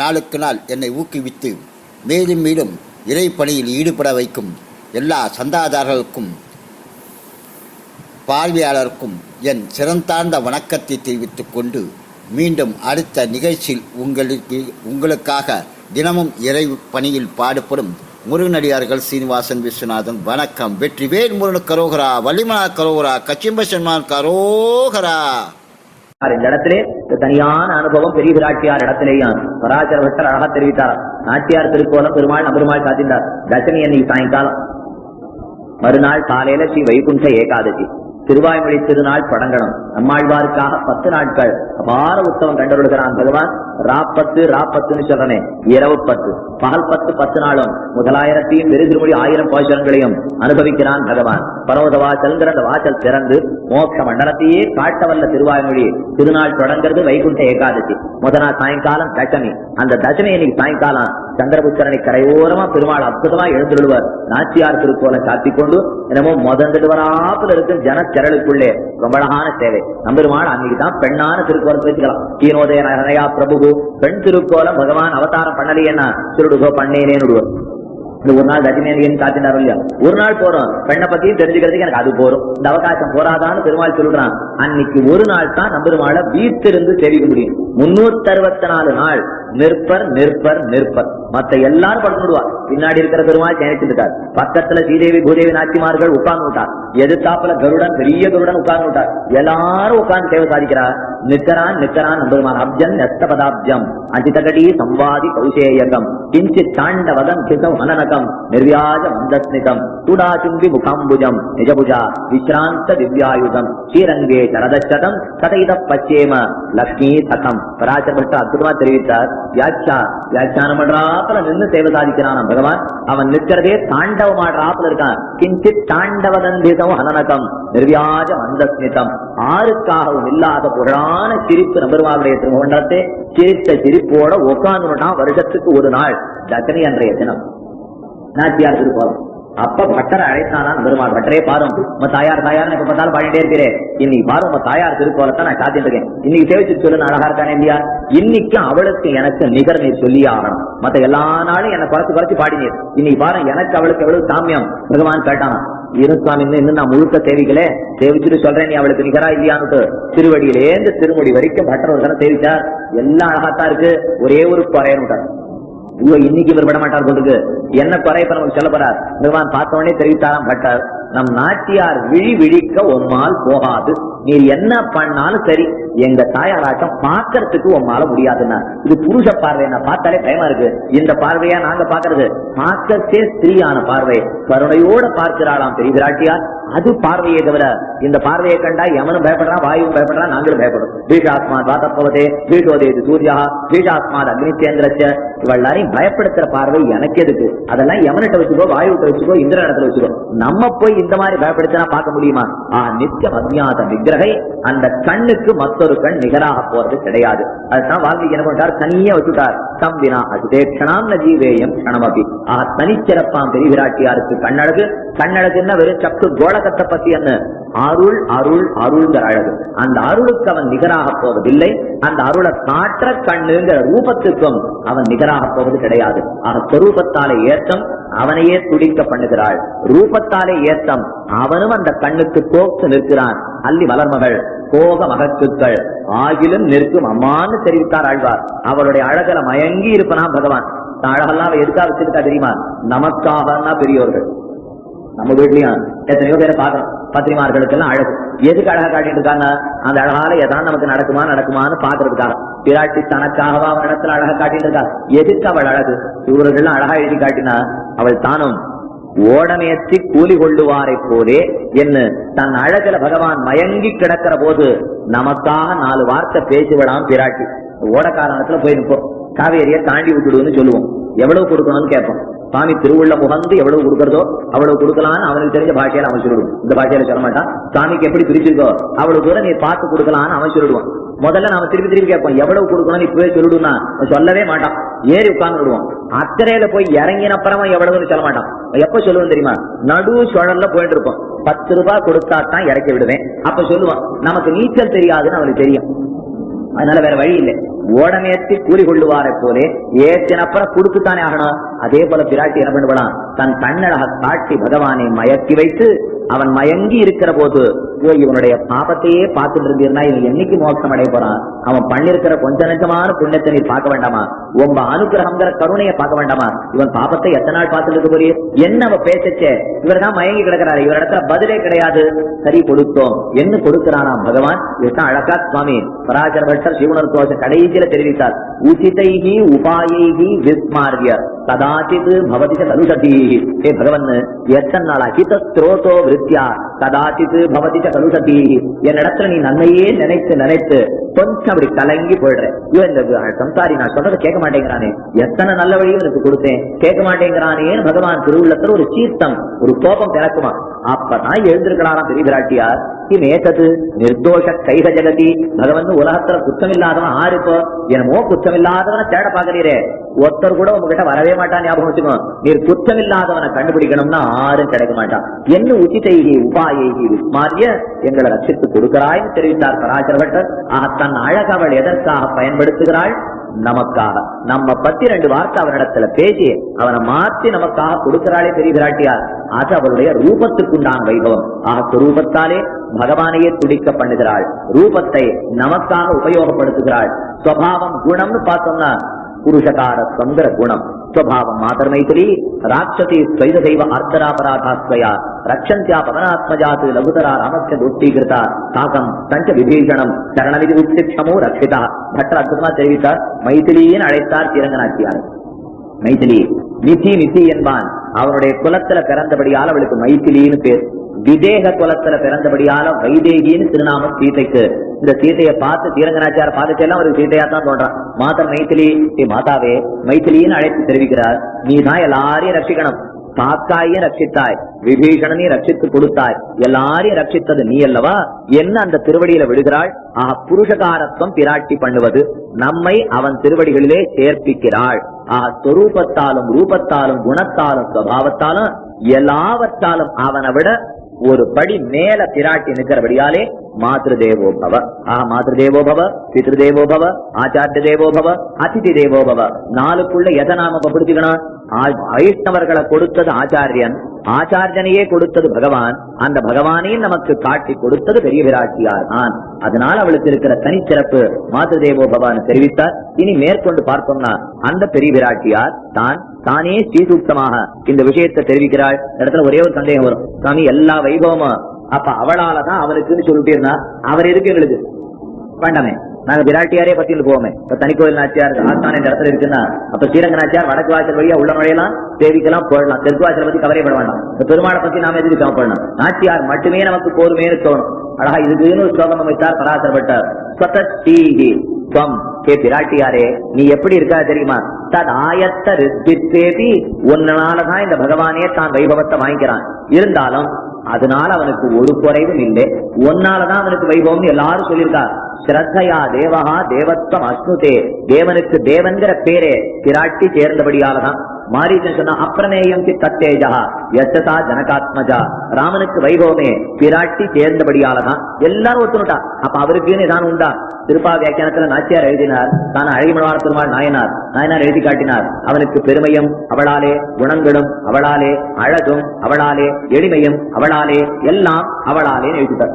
நாளுக்கு நாள் என்னை ஊக்குவித்து மேலும் மேலும் இறை பணியில் ஈடுபட வைக்கும் எல்லா சந்தாதாரர்களுக்கும் பார்வையாளருக்கும் என் சிறந்தார்ந்த வணக்கத்தை தெரிவித்துக் கொண்டு மீண்டும் அடுத்த நிகழ்ச்சியில் உங்களுக்கு உங்களுக்காக தினமும் இறை பணியில் பாடுபடும் முருகனடியார்கள் சீனிவாசன் விஸ்வநாதன். வணக்கம். வெற்றி வேல் முருகன் கரோகரா வள்ளிமலா கரோகரா கச்சிம்பசன்மான் கரோகரா. இந்த இடத்திலே. தனியான அனுபவம் பெரிய பிராட்டியார் இடத்திலேயும். பராசர பட்டர் அழகா தெரிவித்தார். நாட்டியார் திருக்கோலம் பெருமாள் அபெருமாள் காத்திருந்தார் தசமி அன்னைக்கு சாயங்காலம். மறுநாள் காலையில ஸ்ரீ வைகுண்ட ஏகாதசி. திருவாய்மொழி திருநாள் படங்கணும். நம்மாழ்வாருக்காக பத்து நாட்கள். அபார உத்தவம் கண்டருளுகிறான் பகவான். ராப்பத்து ராப்பத்துன்னு சொல்றனே. இரவு பத்து. பகல் பத்து பத்து நாளும். முதலாயிரத்தையும் திருமொழி ஆயிரம் பாசுரங்களையும் அனுபவிக்கிறான் பகவான். பரவத வாசல்ங்கிற அந்த வாசல் திறந்து மோட்ச மண்டலத்தையே காட்ட வல்ல திருவாய்மொழி திருநாள் தொடங்குறது வைகுண்ட ஏகாதசி. முத நாள் சாயங்காலம் தசமி. அந்த தசமி இன்னைக்கு சாயங்காலம். சந்திரபுத்திரனை கரையோரமா பெருமாள் அற்புதமா எழுந்துடுவார் நாச்சியார் திருக்கோலை சாத்திக் கொண்டு என்னமோ முதந்துடுவராப்பில் இருக்கும் ஜனத்திரளுக்குள்ளே ரொம்ப அழகான சேவை. நம்பெருமான் அன்னைக்கு தான் பெண்ணான திருக்கோலம் பேசிக்கலாம் கீனோதய நகையா பிரபு பெண் திருக்கோலம் பகவான் அவதாரம் பண்ணலையேன்னா திருடுகோ பண்ணேனேன்னு ஒரு நாள் ரஜினியன் காத்தினாரோ இல்லையா? ஒரு நாள் போறோம். பெண்ணை பத்தியும் தெரிஞ்சுக்கிறதுக்கு எனக்கு அது போறோம். இந்த அவகாசம் போறாதான்னு பெருமாள் சொல்றான். அன்னைக்கு ஒரு நாள் தான் நம்பெருமாளை வீட்டிலிருந்து தெரிவிக்க முடியும். முன்னூத்தி அறுபத்தி நாலு நாள். நிற்பர் நிற்பர் நிற்பர். மத்த எல்லாரும் படுத்துடுவா. பின்னாடி இருக்கிற பெருமாள் சேனிச்சுட்டு பக்கத்துல ஸ்ரீதேவி பூதேவி நாச்சிமார்கள் உட்கார்ந்து விட்டார். எதிர்த்தாப்புல கருடன் பெரிய கருடன் உட்கார்ந்து விட்டார். எல்லாரும் உட்கார்ந்து சேவை சாதிக்கிறார். நிற்கிறான் நிக்கரான் நம்பெருமான். அப்ஜன் நெஸ்தபதாப்ஜம் அஜிதகடி சம்வாதி கௌசேயகம். கிஞ்சித் தாண்டவதம் கிதம் அனனகம் நிர்வியாஜ மந்தஸ்மிதம் துடாசும்பி முகாம்புஜம் நிஜபுஜா விஸ்ராந்த திவ்யாயுதம் ஸ்ரீரங்கே சரதசதம் சதைத பச்சேம லக்ஷ்மி சகம் பராசரப்பட்ட அற்புதமா தெரிவித்தார் வியாட்சா வியாக்கியானம் பண்றாப்புல நின்று சேவை சாதிக்கிறான் பகவான் அவன் நிற்கிறதே தாண்டவம் ஆடுறாப்புல இருக்கான் கிஞ்சித் தாண்டவதந்திதம் அனனகம் நிர்வியாஜ மந்தஸ்மிதம் ஆருக்காகவும் இல்லாத புகழான சிரிப்பு நம்பருமாவுடைய திருமண்டலத்தை சிரித்த சிரிப்போட உட்கார்ந்துட்டான் வருஷத்துக்கு ஒரு நாள் தசனி அன்றைய தினம் நாச்சியார் திருக்கோலம் அப்ப பட்டரை அழைத்தானா பெருமாள். பட்டரே பாரும். உங்க தாயார் தாயார் எப்ப பார்த்தாலும் பாடிட்டே இருக்கிறேன் இன்னைக்கு பாரு உங்க தாயார் திருக்கோலத்தை நான் காத்திட்டு இருக்கேன். இன்னைக்கு சேவிச்சு சொல்லு அழகா இருக்கானே இல்லையா? இன்னைக்கு அவளுக்கு எனக்கு நிகர் நீர் சொல்லி ஆகணும். மத்த எல்லா நாளும் என்ன குறைச்சு குறைச்சு பாடினீர். இன்னைக்கு பாரு எனக்கு அவளுக்கு எவ்வளவு சாமியம். பகவான் கேட்டானா இருசுவாமி இன்னும் நான் முழுக்க சேவிக்கல சேவிச்சுட்டு சொல்றேன் நீ அவளுக்கு நிகரா இல்லையான்னு திருவடியிலேந்து திருமுடி வரைக்கும் பட்டர் ஒரு தடவை சேவிச்சார் எல்லாம் அழகாத்தான் இருக்கு. ஒரே ஒரு குறையன்னு ஐயோ இன்னைக்கு இவர் விட மாட்டார் போட்டுக்கு என்ன குறை நமக்கு சொல்ல போறார்? பகவான் பார்த்த உடனே தெரிவித்தாராம் பட்டார். நம் நாட்டியார் விழி விழிக்க உம்மால் போகாது. நீ என்ன பண்ணாலும் சரி. எங்க தாயாராட்டம் பார்க்கறதுக்கு உம்மால முடியாதுன்னா. இது புருஷ பார்வை நான் பார்த்தாலே பயமா இருக்கு. இந்த பார்வையா நாங்க பாக்குறது பார்க்கறதே ஸ்திரீயான பார்வை. கருணையோட பார்க்கிறாளாம் பெரிய அது பார்வையை தவிர இந்த பார்வையை கண்டா எவனும் பயப்படுறான் வாயுவும் பயப்படுறான் நாங்களும் பயப்படும் பீஷாத்மாத் வாதப்பவதே பீஷோதேது சூர்யா. பீஷாத்மாத் அக்னிச்சேந்திரச்ச. இவெல்லாரையும் பயப்படுத்துற பார்வை எனக்கு எதுக்கு? அதெல்லாம் எவனிட்ட வச்சுக்கோ வாயுவிட்ட வச்சுக்கோ இந்திர இடத்துல வச்சுக்கோ. நம்ம போய் இந்த மாதிரி பயப்படுத்தினா பார்க்க முடியுமா? ஆ நித்தியம் அஜ்ஞாத விக்கிரகை அந்த கண்ணுக்கு மற்றொரு கண் நிகராக போறது கிடையாது. அதுதான் வாழ்க்கை என்ன பண்றார் தனியே வச்சுட்டார். தம்பினா அசுதேக்ஷணாம் ந ஜீவேயம் கணமபி ஆ தனிச்சிறப்பாம் பெரிய கண்ணழகு கண்ணழகு. என்ன வெறும் சக்கு கோலகத்தை பத்தி என்ன? அருள் அருள் அருள்ங்கிற அழகு. அந்த அருளுக்கு அவன் நிகராக போவதில்லை. அந்த அருளை காற்ற கண்ணுங்கிற ரூபத்துக்கும் அவன் நிகராக போவது கிடையாது. ஆக சொரூபத்தாலே ஏற்றம் அவனையே துடிக்க பண்ணுகிறாள். ரூபத்தாலே ஏற்றம் அவனும் அந்த கண்ணுக்கு தோற்று நிற்கிறான். அல்லி வளர்மகள் கோக மகத்துக்கள். ஆகிலும் நிற்கும் அம்மான்னு தெரிவித்தார் ஆழ்வார். அவளுடைய அழகல மயங்கி இருப்பனா பகவான். அழகெல்லாம் எதுக்காக வச்சிருக்கா தெரியுமா? நமக்காக பெரியவர்கள் நம்ம வீட்லயும் எத்தனையோ பேரை பாக்குறோம் பத்திரிமார்களுக்கு எல்லாம் அழகு. எதுக்கு அழகா காட்டிட்டு இருக்காங்க? அந்த அழகால ஏதாவது நமக்கு நடக்குமா நடக்குமான்னு பாக்குறதுக்காக பிராட்டி தனக்காகவா அவன் இடத்துல அழகா காட்டிட்டு இருக்கா? எதுக்கு அவள் அழகு? இவர்கள் அழகா எழுதி காட்டினா அவள் தானும் ஓடமேற்றி கூலி கொள்ளுவாரை போலே என்ன தன் அழகுல பகவான் மயங்கி கிடக்கிற போது நமக்காக நாலு வார்த்தை பேசிவிடாம பிராட்டி. ஓடக்காரணத்துல போய் நிற்போம். காவேரியை தாண்டி விட்டுடுன்னு சொல்லுவோம். எவ்வளவு கொடுக்கணும்னு கேட்போம். சுவாமி திருவுள்ள முகந்து எவ்வளவு கொடுக்கறதோ அவ்வளவு கொடுக்கலான்னு அவனுக்கு தெரிஞ்ச பாஷையில அவன் சொல்லிடுவோம் இந்த பாஷையில சொல்ல மாட்டான். சாமிக்கு எப்படி பிரிச்சிருக்கோ அவ்வளவு தூரம் நீ பார்த்து கொடுக்கலான்னு அவன் சொல்லிடுவான். முதல்ல நாம திருப்பி திருப்பி கேட்போம். எவ்வளவு கொடுக்கணும்னு இப்பவே சொல்லிடுனா சொல்லவே மாட்டான். ஏறி உட்கார்ந்து விடுவோம் அக்கறையில போய் இறங்கின அப்புறமா எவ்வளவுன்னு சொல்ல மாட்டான். எப்ப சொல்லுவோம் தெரியுமா? நடு சுழல்ல போயிட்டு இருப்போம் பத்து ரூபாய் கொடுத்தா தான் இறக்கி விடுவேன். அப்ப சொல்லுவான் நமக்கு நீச்சல் தெரியாதுன்னு அவனுக்கு தெரியும். அதனால வேற வழி இல்லை. ஓடமேத்தி கூலி கொள்ளுவாரை போலே ஏத்தினப்புறம் கொடுத்துத்தானே ஆகணும். அதே போல பிராட்டி என்ன பண்ணுவான்? தன் தன்னழக காட்டி பகவானை மயக்கி வைத்து அவன் மயங்கி இருக்கிற போது போய் இவனுடைய பாபத்தையே பார்த்துட்டு இருந்தீர்னா இவன் என்னைக்கு மோசம் அடைய போறான்? அவன் பண்ணிருக்கிற கொஞ்ச நெஞ்சமான புண்ணியத்தை நீ பார்க்க வேண்டாமா? உங்க அனுகிரகங்கிற கருணையை பார்க்க வேண்டாமா? இவன் பாபத்தை எத்தனை நாள் பார்த்துட்டு இருக்க போறிய? என்ன அவன் பேசச்சே? இவர் தான் மயங்கி கிடக்கிறாரு இவர் இடத்துல பதிலே கிடையாது. சரி கொடுத்தோம். என்ன கொடுக்கிறானா பகவான்? இதுதான் அழகா சுவாமி பராசர பட்டர் சிவனர் தோஷ கடைசியில தெரிவித்தார். உசிதைகி உபாயைகி விஸ்மார்ய. கதாச்சித் பவதி கலுஷதி ஹே பகவன் எத்தனை நாளா ஹித விருத்தியா கதாச்சித்து பவதி கலுஷதி என்னிடத்துல நீ நன்மையே நினைத்து நினைத்து கொஞ்சம் அப்படி கலங்கி போயிடுற இவன் இந்த சம்சாரி நான் சொல்றதை கேட்க மாட்டேங்கிறானே. எத்தனை நல்ல வழியும் எனக்கு கொடுத்தேன். கேட்க மாட்டேங்கிறானே பகவான் திருவுள்ளத்துல ஒரு சீர்த்தம் ஒரு கோபம் பிறக்குமா? அப்பதான் எழுந்திருக்கிறாராம் பெரிய பிராட்டியார் நிர்தோஷ கைக ஜெகதி. பகவன் உலகத்துல குத்தம் இல்லாதவன் ஆறு இப்போ என்னமோ குத்தம் இல்லாதவனை தேட பாக்குறீரே ஒருத்தர் கூட உங்ககிட்ட வரவே மாட்டான் ஞாபகம் வச்சுக்கோ. நீர் குத்தம் இல்லாதவனை கண்டுபிடிக்கணும்னா ஆறும் கிடைக்க மாட்டான். என்ன உச்சிதைகி உபாயைகி விஸ்மாரிய எங்களை ரட்சித்து கொடுக்கிறாய்னு தெரிவித்தார் பராசரவட்டர் ஆக தன் அழகவள் எதற்காக பயன்படுத்துகிறாள்? நமக்காக. நம்ம பத்தி ரெண்டு வார்த்தை அவனிடத்துல பேசி அவனை மாற்றி நமக்காக கொடுக்கிறாளே பெரிய பிராட்டியார் அது அவளுடைய ரூபத்துக்குண்டான வைபவம். ஆக சுரூபத்தாலே பகவானையே துடிக்க பண்ணுகிறாள். ரூபத்தை நமக்காக உபயோகப்படுத்துகிறாள். சுவாவம் குணம்னு பார்த்தோம்னா புருஷகாரத்வங்கிற குணம் ஸ்வபாவம் மாதர் மைத்திரி ராட்சசி ஸ்வைத தெய்வ அர்த்தராபராதாஸ்வயா ரக்ஷந்தியா பவனாத்மஜாத் லகுதரா ராமஸ்ய துஷ்டீகிருதா தாகம் தஞ்ச விபீஷணம் சரணவிதி உச்சிக்ஷமோ ரட்சிதா பட்டர் அற்புதமா தெரிவித்தார் மைத்திலியின் அழைத்தார் திரங்கநாச்சியார் மைதிலி நிதி நிதி என்பான். அவனுடைய குலத்துல பிறந்தபடியால் அவளுக்கு மைதிலின்னு பேர். விதேக குலத்துல பிறந்தபடியால வைதேகின்னு திருநாமம் சீதைக்கு. இந்த சீதையை பார்த்து தீரங்கனாச்சார பார்த்துச்செல்லாம் ஒரு சீதையா தான் தோன்றான். மாதர் மைதிலி மாதாவே மைத்திலின்னு அழைத்து தெரிவிக்கிறார். நீ தான் எல்லாரையும் ரசிக்கணும் காக்காயே ரட்சித்தாய். விபீஷணனை ரட்சித்து கொடுத்தாய். எல்லாரையும் ரட்சித்தது நீ அல்லவா? என்ன அந்த திருவடியில விடுகிறாள் ஆஹ் புருஷகாரத்துவம் பிராட்டி பண்ணுவது. நம்மை அவன் திருவடிகளிலே சேர்ப்பிக்கிறாள். ஆஹ் சொரூபத்தாலும் ரூபத்தாலும் குணத்தாலும் சுவாவத்தாலும் எல்லாவற்றாலும் அவனை விட ஒரு படி மேல பிராட்டி நிற்கிறபடியாலே மாத்ரு தேவோ பவ. ஆஹ் மாத்ரு தேவோ பவ பித்ரு தேவோ பவ ஆச்சாரிய தேவோ பவ அதிதி தேவோ பவ. நாளுக்குள்ள எதை நாம இப்ப வைஷ்ணவர்களை கொடுத்தது ஆச்சாரியன். ஆச்சாரியனையே கொடுத்தது பகவான். அந்த பகவானையும் நமக்கு காட்டி கொடுத்தது பெரிய விராட்சியார் தான். அதனால அவளுக்கு இருக்கிற தனிச்சிறப்பு மாத்ரு தேவோ பவான்னு தெரிவித்தார். இனி மேற்கொண்டு பார்த்தோம்னா அந்த பெரிய விராட்சியார் தான் தானே ஸ்ரீசூக்தமாக இந்த விஷயத்தை தெரிவிக்கிறாள். இடத்துல ஒரே ஒரு சந்தேகம் வரும். சாமி எல்லா வைபவமும். அப்ப அவளாலதான் அவனுக்குன்னு சொல்லிட்டு இருந்தா அவர் எதுக்கு எங்களுக்கு? வேண்டாமே. நாங்க விராட்டியாரே பத்தியில் போவோமே. இப்ப தனிக்கோயில் நாச்சியார் ஆஸ்தான இந்த இடத்துல இருக்குன்னா அப்ப ஸ்ரீரங்க நாச்சியார் வடக்கு வாசல் வழியா உள்ள நுழையலாம் தேவிக்கெல்லாம் போடலாம் தெற்கு வாசல் பத்தி கவலைப்பட வேண்டாம். இந்த பெருமாளை பத்தி நாம எதுக்கு கவலைப்படணும்? நாச்சியார் மட்டுமே நமக்கு போருமேனு தோணும். அழகா இதுக்குன்னு ஒரு ஸ்லோகம் அமைத்தார் பராசரப்பட்டார். ஸ்வதஸ்ரீஹி துவம். கே பிராட்டியாரே நீ எப்படி இருக்கா தெரியுமா? தத் ஆயத்த தேதி உன்னாலதான் இந்த பகவானே தான் வைபவத்தை வாங்கிக்கிறான். இருந்தாலும் அதனால அவனுக்கு ஒரு குறைவும் இல்லை. ஒன்னாலதான் அவனுக்கு வைபவம்னு எல்லாரும் சொல்லியிருக்கா ஸ்ரத்தையா தேவகா தேவத்வம் அஸ்னுதே. தேவனுக்கு தேவன்கிற பேரே பிராட்டி சேர்ந்தபடியாலதான். மாரீசன் சொன்னா அப்பிரமேயம் தத்தேஜா யசதா ஜனகாத்மஜா ராமனுக்கு வைபவமே பிராட்டி சேர்ந்தபடியாலதான் எல்லாரும் ஒத்துனுட்டா அப்ப அவருக்குன்னு தான் உண்டா? திருப்பா வியாக்கியானத்துல நாச்சியார் எழுதினார் தான் அழகிமனவான பெருமாள் நாயனார் நாயனார் எழுதி காட்டினார் அவனுக்கு பெருமையும் அவளாலே குணங்களும் அவளாலே அழகும் அவளாலே எளிமையும் அவளாலே எல்லாம் அவளாலே எழுதிட்டார்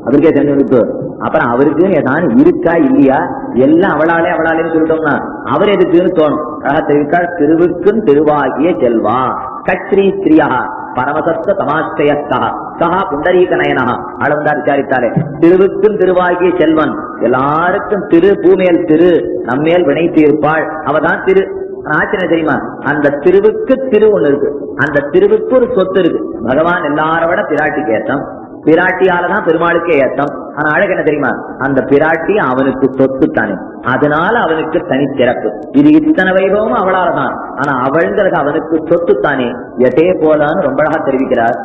அவருக்கே தெரிஞ்சு அப்புறம் அவருக்கு ஏதாவது இருக்கா இல்லையா? எல்லாம் அவளாலே அவளாலேன்னு சொல்லிட்டோம்னா அவர் எதுக்குன்னு தோணும். அழகா தெரிவித்தால் திருவுக்கும் திருவாகிய செல்வா. கச்ரீ ஸ்திரியா பரமசத்த தமாஸ்தயஸ்தா சஹா புண்டரீக நயனா அளந்தார் விசாரித்தாரே திருவுக்கும் திருவாகிய செல்வன். எல்லாருக்கும் திரு பூமேல் திரு நம்மேல் வினை தீர்ப்பாள். அவதான் திரு. ஆனா தெரியுமா? அந்த திருவுக்கு திரு ஒண்ணு இருக்கு. அந்த திருவுக்கு ஒரு சொத்து இருக்கு. பகவான் எல்லாரோட விட பிராட்டிக்கு பிராட்டியாலதான் பெருமாளுக்கே ஏத்தம். ஆனா அழகு என்ன தெரியுமா? அந்த பிராட்டி அவனுக்கு சொத்து தானே. அதனால அவனுக்கு தனிச்சிறப்பு இது இத்தனை வைபவமும் அவளால தான். ஆனா அவள்ங்கிறது அவனுக்கு சொத்து தானே. எதே போலான்னு ரொம்ப அழகா தெரிவிக்கிறார்.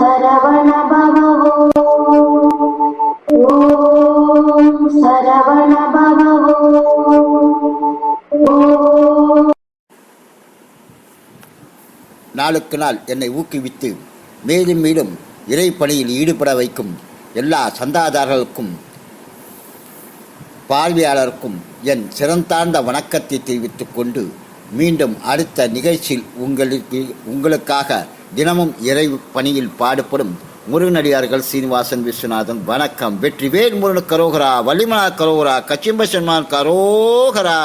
சரவண பவோ நாளுக்கு நாள் என்னை ஊக்குவித்து மேலும் மேலும் இறைப்பணியில் ஈடுபட வைக்கும் எல்லா சந்தாதாரர்களுக்கும் பார்வையாளருக்கும் என் சிறந்தார்ந்த வணக்கத்தை தெரிவித்துக் கொண்டு மீண்டும் அடுத்த நிகழ்ச்சியில் உங்களுக்கு உங்களுக்காக தினமும் இறை பணியில் பாடுபடும் முருகனடியார்கள் சீனிவாசன் விஸ்வநாதன். வணக்கம். வெற்றி வேல் முருகன் கரோகரா வள்ளிமலா கரோகரா கச்சிம்பசன்மான் கரோகரா.